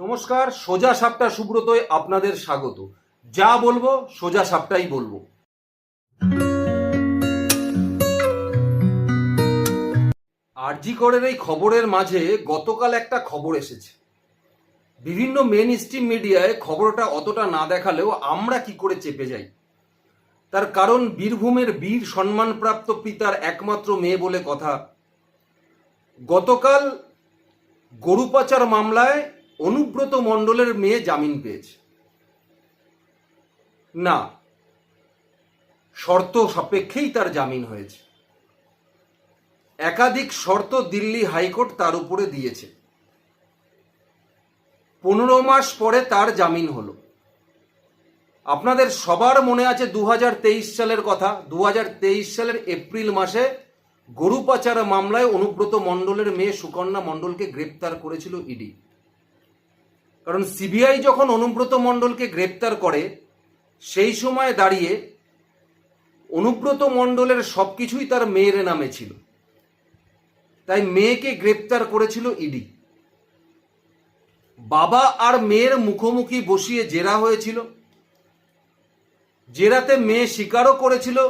নমস্কার, সোজা সাপটা সুব্রতয় আপনাদের স্বাগত। যা বলব, সোজা সাপটাই বলব। আরজি করের এই খবরের মাঝে গতকাল একটা খবর এসেছে। বিভিন্ন মেন স্ট্রিম মিডিয়ায় খবরটা অতটা না দেখালেও আমরা কি করে চেপে যাই? তার কারণ বীরভূমের বীর সম্মানপ্রাপ্ত পিতার একমাত্র মেয়ে বলে কথা। গতকাল গরু পাচার মামলায় অনুব্রত মণ্ডলের মেয়ে জামিন পেয়েছে। না, শর্ত সাপেক্ষেই তার জামিন হয়েছে। একাধিক শর্ত দিল্লি হাইকোর্ট তার উপরে দিয়েছে। পনেরো মাস পরে তার জামিন হলো। আপনাদের সবার মনে আছে দু হাজার তেইশ সালের কথা। দু হাজার তেইশ সালের এপ্রিল মাসে গরু পাচার মামলায় অনুব্রত মণ্ডলের মেয়ে সুকন্যা মণ্ডলকে গ্রেপ্তার করেছিল ইডি। কারণ সিবিআই যখন অনুব্রত মণ্ডলকে গ্রেপ্তার করে, সেই সময় দাঁড়িয়ে অনুব্রত মণ্ডলের সব কিছুই তার মেয়ের নামে ছিল। তাই মেয়েকে গ্রেপ্তার করেছিল ইডি। বাবা আর মেয়ের মুখোমুখি বসিয়ে জেরা হয়েছিল। জেরাতে মেয়ে স্বীকারও করেছিল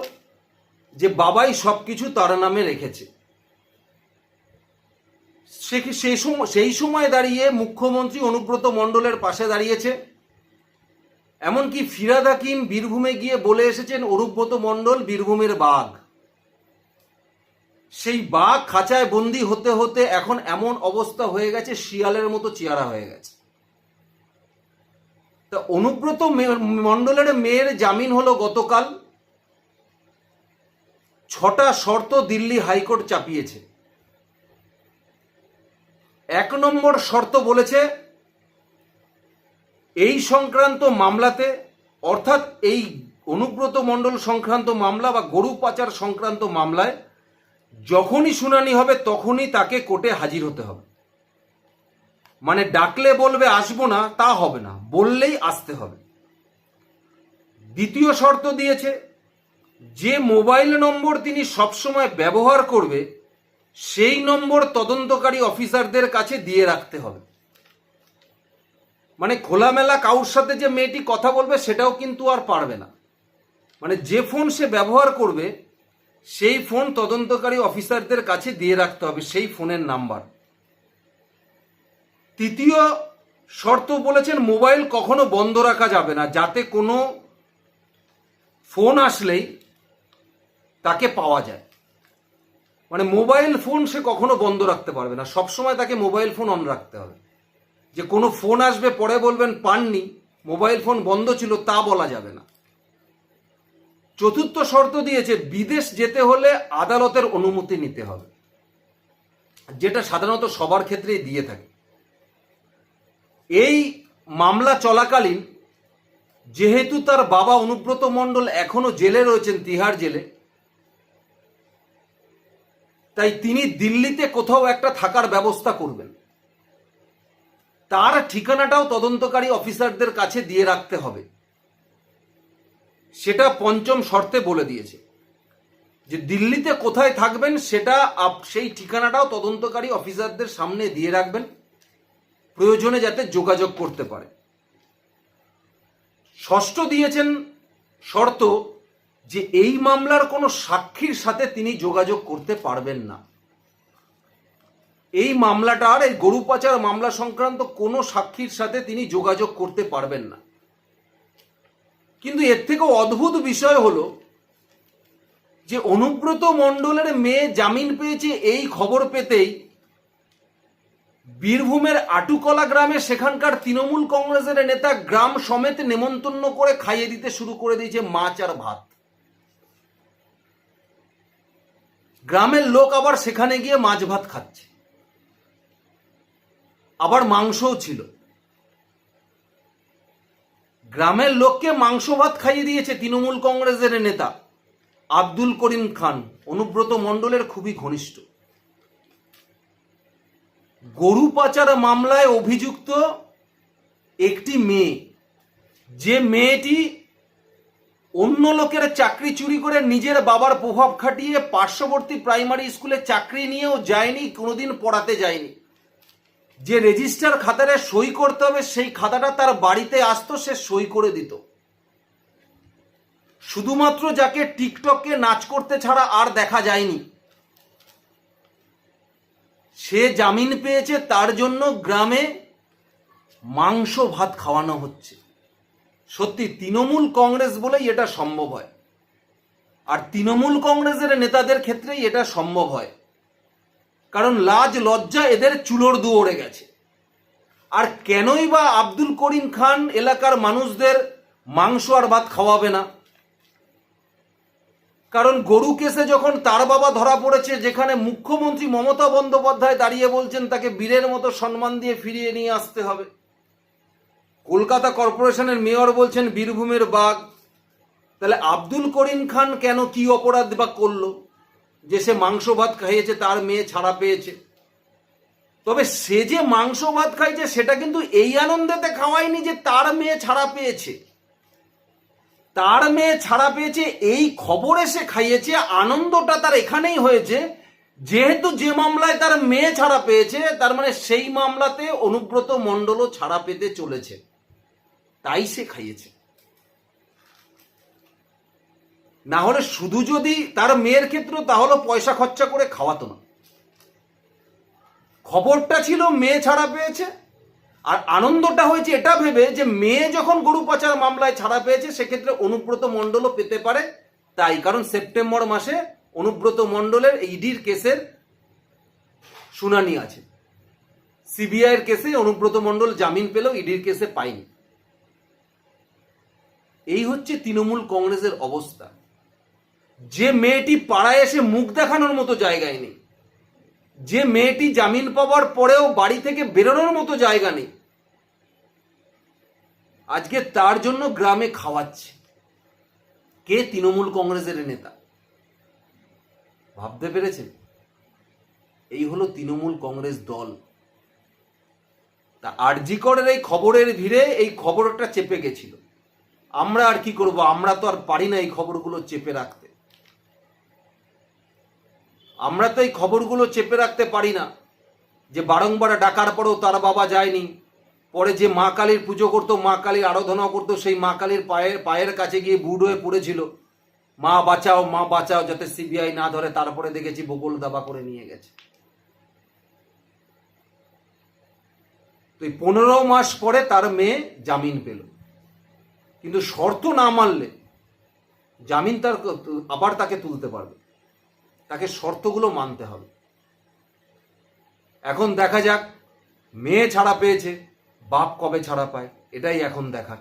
যে বাবাই সবকিছু তার নামে রেখেছে। সে সেই সময় দাঁড়িয়ে মুখ্যমন্ত্রী অনুব্রত মণ্ডলের পাশে দাঁড়িয়েছে। এমনকি ফিরাদ হাকিম বীরভূমে গিয়ে বলে এসেছেন, অনুব্রত মণ্ডল বীরভূমের বাঘ। সেই বাঘ খাঁচায় বন্দি হতে হতে এখন এমন অবস্থা হয়ে গেছে, শিয়ালের মতো চেহারা হয়ে গেছে। তা অনুব্রত মণ্ডলের মেয়ের জামিন হলো গতকাল। ছটা শর্ত দিল্লি হাইকোর্ট চাপিয়েছে। এক নম্বর শর্ত বলেছে, এই সংক্রান্ত মামলাতে, অর্থাৎ এই অনুব্রত মণ্ডল সংক্রান্ত মামলা বা গরু পাচার সংক্রান্ত মামলায় যখনই শুনানি হবে তখনই তাকে কোর্টে হাজির হতে হবে। মানে ডাকলে বলবে, আসব না, তা হবে না, বললেই আসতে হবে। দ্বিতীয় শর্ত দিয়েছে, যে মোবাইল নম্বর তিনি সবসময় ব্যবহার করবে সেই নম্বর তদন্তকারী অফিসারদের কাছে দিয়ে রাখতে হবে। মানে খোলামেলা কাউর সাথে যে মেয়েটি কথা বলবে সেটাও কিন্তু আর পারবে না। মানে যে ফোন সে ব্যবহার করবে, সেই ফোন তদন্তকারী অফিসারদের কাছে দিয়ে রাখতে হবে সেই ফোনের নাম্বার। তৃতীয় শর্ত বলেছেন, মোবাইল কখনো বন্ধ রাখা যাবে না, যাতে কোনো ফোন আসলেই তাকে পাওয়া যায়। মানে মোবাইল ফোন সে কখনো বন্ধ রাখতে পারবে না। সবসময় তাকে মোবাইল ফোন অন রাখতে হবে। যে কোনো ফোন আসবে, পরে বলবেন, পাননি, মোবাইল ফোন বন্ধ ছিল, তা বলা যাবে না। চতুর্থ শর্ত দিয়েছে, বিদেশ যেতে হলে আদালতের অনুমতি নিতে হবে। যেটা সাধারণত সবার ক্ষেত্রেই দিয়ে থাকে। এই মামলা চলাকালীন, যেহেতু তার বাবা অনুব্রত মণ্ডল এখনও জেলে রয়েছেন, তিহার জেলে তাই তিনি দিল্লিতে কোথাও একটা থাকার ব্যবস্থা করবেন। তার ঠিকানাটাও তদন্তকারী অফিসারদের কাছে দিয়ে রাখতে হবে। সেটা পঞ্চম শর্তে বলে দিয়েছে। যে দিল্লিতে কোথায় থাকবেন সেটা সেই ঠিকানাটাও তদন্তকারী অফিসারদের সামনে দিয়ে রাখবেন। প্রয়োজনে যাতে যোগাযোগ করতে পারে। ষষ্ঠ দিয়েছেন শর্ত যে এই মামলার কোনো সাক্ষীর সাথে তিনি যোগাযোগ করতে পারবেন না। এই মামলাটার এই গরু পাচার মামলা সংক্রান্ত কোনো সাক্ষীর সাথে তিনি যোগাযোগ করতে পারবেন না। কিন্তু এর থেকে অদ্ভুত বিষয় হলো যে অনুব্রত মণ্ডলের মেয়ে জামিন পেয়েছে এই খবর পেতেই বীরভূমের আটুকলা গ্রামে সেখানকার তৃণমূল কংগ্রেসের নেতা গ্রাম সমেত নেমন্তন্ন করে খাইয়ে দিতে শুরু করে দিয়েছে মাছ আর ভাত। গ্রামের লোক আবার সেখানে গিয়ে মাছ ভাত খাচ্ছে। আবার মাংসও ছিল। গ্রামের লোককে মাংস ভাত খাইয়ে দিয়েছে তৃণমূল কংগ্রেসের নেতা আব্দুল করিম খান। অনুব্রত মণ্ডলের খুবই ঘনিষ্ঠ। গরু পাচার মামলায় অভিযুক্ত একটি মেয়ে। যে মেয়েটি অন্য লোকের চাকরি চুরি করে নিজের বাবার প্রভাব খাটিয়ে পার্শ্ববর্তী প্রাইমারি স্কুলে চাকরি নিয়েও যায়নি, কোনোদিন পড়াতে যায়নি। যে রেজিস্টার খাতারে সই করতে হবে, সেই খাতাটা তার বাড়িতে আসতো, সে সই করে দিত। শুধুমাত্র যাকে টিকটকে নাচ করতে ছাড়া আর দেখা যায়নি। সে জামিন পেয়েছে, তার জন্য গ্রামে মাংস ভাত খাওয়ানো হচ্ছে। সত্যি, তৃণমূল কংগ্রেস বলেই এটা সম্ভব হয়। আর তৃণমূল কংগ্রেসের নেতাদের ক্ষেত্রেই এটা সম্ভব হয়। কারণ লাজ, লজ্জা এদের চুলোর দুয়ারে গেছে। আর কেনই বা আব্দুল করিম খান এলাকার মানুষদের মাংস আর ভাত খাওয়াবে না? কারণ গরু কেসে যখন তার বাবা ধরা পড়েছে, যেখানে মুখ্যমন্ত্রী মমতা বন্দ্যোপাধ্যায় দাঁড়িয়ে বলছেন, তাকে বীরের মতো সম্মান দিয়ে ফিরিয়ে নিয়ে আসতে হবে। কলকাতা কর্পোরেশনের মেয়র বলছেন, বীরভূমের বাঘ। তাহলে আব্দুল করিম খান কেন কি অপরাধ বা করল? যে সে মাংস ভাত খাইয়েছে, তার মেয়ে ছাড়া পেয়েছে। তবে সে যে মাংস ভাত খাইছে, সেটা কিন্তু এই আনন্দেতে খাওয়ায়নি যে তার মেয়ে ছাড়া পেয়েছে। তার মেয়ে ছাড়া পেয়েছে, এই খবরে সে খাইয়েছে, আনন্দটা তার এখানেই হয়েছে। যেহেতু যে মামলায় তার মেয়ে ছাড়া পেয়েছে, তার মানে সেই মামলাতে অনুব্রত মণ্ডলও ছাড়া পেতে চলেছে। তাই সে খাইয়েছে। না হলে শুধু যদি তার মেয়ের ক্ষেত্রে তাহলে পয়সা খরচা করে খাওয়াতো না। খবরটা ছিল মেয়ে ছাড়া পেয়েছে, আর আনন্দটা হয়েছে এটা ভেবে যে মেয়ে যখন গরু পাচার মামলায় ছাড়া পেয়েছে, সেক্ষেত্রে অনুব্রত মণ্ডলও পেতে পারে। তাই কারণ সেপ্টেম্বর মাসে অনুব্রত মণ্ডলের ইডির কেসের শুনানি আছে। সিবিআইয়ের কেসে অনুব্রত মণ্ডল জামিন পেলেও ইডির কেসে পায়নি। এই হচ্ছে তৃণমূল কংগ্রেসের অবস্থা। যে মেয়েটি পাড়ায় এসে মুখ দেখানোর মতো জায়গায় নেই। যে মেয়েটি জামিন পাওয়ার পরেও বাড়ি থেকে বেরোনোর মতো জায়গা নেই। আজকে তার জন্য গ্রামে খাওয়াচ্ছে। কে তৃণমূল কংগ্রেসের নেতা? ভাবতে পেরেছেন? এই হলো তৃণমূল কংগ্রেস দল। তা আরজিকরের এই খবরের ভিড়ে এই খবরটা চেপে গেছিল। আমরা আর কি করব? আমরা তো আর পারি না এই খবরগুলো চেপে রাখতে। আমরা তো এই খবরগুলো চেপে রাখতে পারি না যে বারংবার ডাকার পরেও তার বাবা যায়নি। পরে যে মা কালীর পুজো করতো, মা কালীর আরাধনা করতো, সেই মা কালীর পায়ের পায়ের কাছে গিয়ে বুড় হয়ে পড়েছিল। মা বাঁচাও মা বাঁচাও, যাতে সিবিআই না ধরে, তারপরে দেখেছি বকুল দাবা করে নিয়ে গেছে। তো এই পনেরো মাস পরে তার মেয়ে জামিন পেল। কিন্তু শর্ত না মানলে জামিন তার আবার তাকে তুলতে পারবে। তাকে শর্তগুলো মানতে হবে। এখন দেখা যাক, মেয়ে ছাড়া পেয়েছে, বাপ কবে ছাড়া পায়, এটাই এখন দেখার।